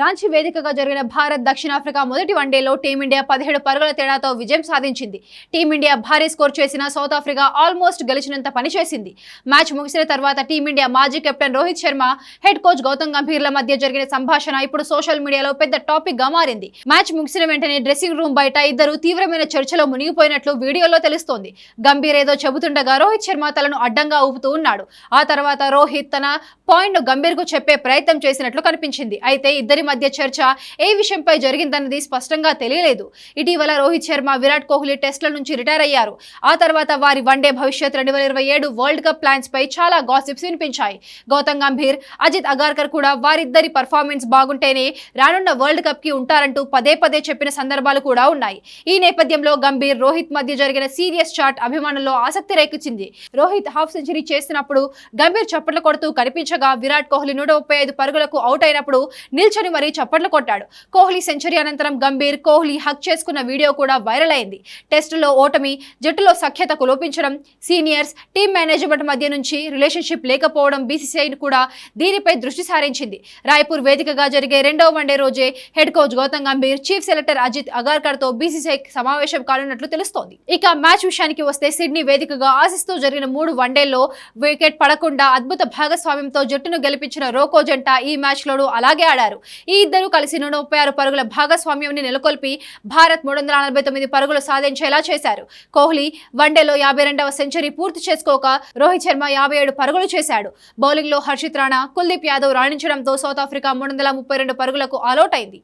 రాంచీ వేదికగా జరిగిన భారత్ దక్షిణాఫ్రికా మొదటి వన్డేలో టీమిండియా పదిహేడు పరుగుల తేడాతో విజయం సాధించింది. టీమిండియా భారీ స్కోర్ చేసిన సౌత్ ఆఫ్రికా ఆల్మోస్ట్ గెలిచినంత పనిచేసింది మ్యాచ్ ముగిసిన తర్వాత టీమిండియా మాజీ captain Rohit Sharma head coach Gautam గంభీర్ల మధ్య జరిగిన సంభాషణ ఇప్పుడు సోషల్ మీడియాలో పెద్ద టాపిక్గా మారింది. మ్యాచ్ ముగిసిన వెంటనే డ్రెస్సింగ్ రూమ్ బయట ఇద్దరు తీవ్రమైన చర్చలో మునిగిపోయినట్లు వీడియోలో తెలుస్తోంది. గంభీర్ ఏదో చెబుతుండగా రోహిత్ శర్మ తలను అడ్డంగా ఊపుతూ ఉన్నాడు. ఆ తర్వాత రోహిత్ తన పాయింట్ను గంభీర్కు చెప్పే ప్రయత్నం చేసినట్లు కనిపించింది. అయితే ఇద్దరి మధ్య చర్చ ఏ విషయంపై జరిగిందన్నది స్పష్టంగా తెలియలేదు. ఇటీవల రోహిత్ శర్మ విరాట్ కోహ్లీ టెస్టుల నుంచి రిటైర్ అయ్యారు. ఆ తర్వాత వారి వన్డే భవిష్యత్ రెండు వేల ఇరవై ఏడు వరల్డ్ కప్ ప్లాన్స్ పై చాలా గాసిప్స్ వినిపించాయి. గౌతమ్ గంభీర్ అజిత్ అగార్కర్ కూడా వారిద్దరి పర్ఫార్మెన్స్ బాగుంటేనే రానున్న వరల్డ్ కప్కి ఉంటారంటూ పదే పదే చెప్పిన సందర్భాలు కూడా ఉన్నాయి. ఈ నేపథ్యంలో గంభీర్ రోహిత్ మధ్య జరిగిన సీరియస్ చాట్ అభిమానుల్లో ఆసక్తి రేకించింది రోహిత్ హాఫ్ సెంచరీ చేసినప్పుడు గంభీర్ చప్పట్లు కొడుతూ కనిపించగా విరాట్ కోహ్లీ నూట ముప్పై ఐదు పరుగులకు అవుట్ అయినప్పుడు నిల్చొని మరీ చప్పట్లు కొట్టాడు. కోహ్లీ సెంచరీ అనంతరం గంభీర్ కోహ్లీ హక్ చేసుకున్న వీడియో కూడా వైరల్ అయింది. టెస్టులో ఓటమి జట్టులో సఖ్యతకు లోపించడం సీనియర్స్ టీమ్ మేనేజ్మెంట్ మధ్య నుంచి రిలేషన్షిప్ లేకపోవడం బీసీసీఐ కూడా దీనిపై దృష్టి సారించింది. రాయ్పూర్ వేదికగా జరిగే రెండవ వన్డే రోజే head coach Gautam Gambhir chief selector Ajit అగార్కర్తో BCCI సమావేశం కానున్నట్లు తెలుస్తోంది. ఇక మ్యాచ్ విషయానికి వస్తే సిడ్నీ వేదికగా ఆశిస్తూ జరిగిన మూడు వన్డేల్లో వికెట్ పడకుండా అద్భుత భాగస్వామ్యంతో జట్టును గెలిపించిన రోకో జంట ఈ మ్యాచ్ లోనూ అలాగే ఆడారు. ఈ ఇద్దరు కలిసి నూట ముప్పై ఆరు పరుగుల భాగస్వామ్యాన్ని నెలకొల్పి భారత్ మూడు వందల నలభై తొమ్మిది పరుగులు సాధించేలా చేశారు. కోహ్లీ వన్డేలో యాభై రెండవ సెంచరీ పూర్తి చేసుకోక రోహిత్ శర్మ యాభై ఏడు పరుగులు చేశాడు. బౌలింగ్లో హర్షిత్ రాణా కుల్దీప్ యాదవ్ రాణించడంతో సౌత్ ఆఫ్రికా మూడు వందల ముప్పై రెండు పరుగులకు ఆలౌట్ అయింది